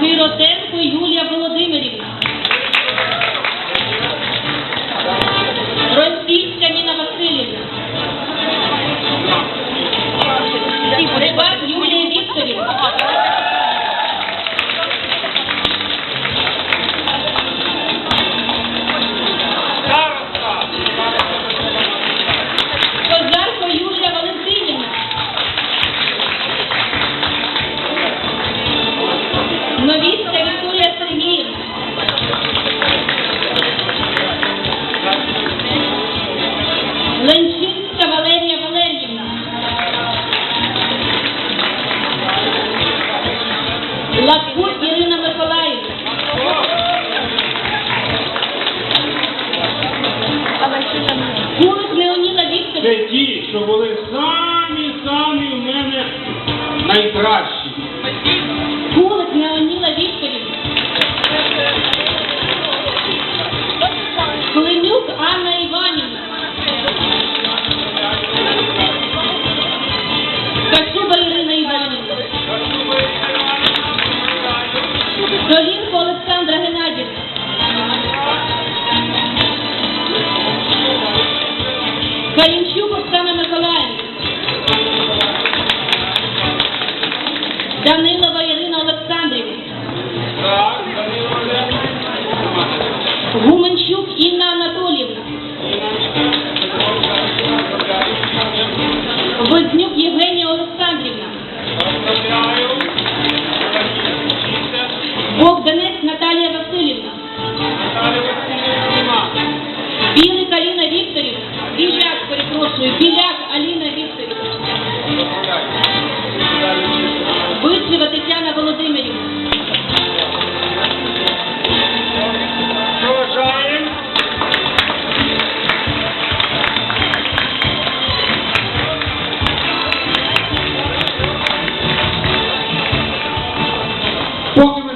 Сиротенко Юлія Лапкут Ірина Миколаївна. Кулик Леоніда Вікторівна. Це ті, що були самі-самі в мене найкращі. Карінчук Оксана Миколаївна. Данилова Ірина Олександрівна. Гуменчук Інна Анатоліївна. Вознюк Євгенія Олександрівна. Богданець Наталія Васильівна. Наталя перепрошую, Біляк Аліна Вікторівна. Висліва Тетяна Володимирівна. Проважаємо. Поки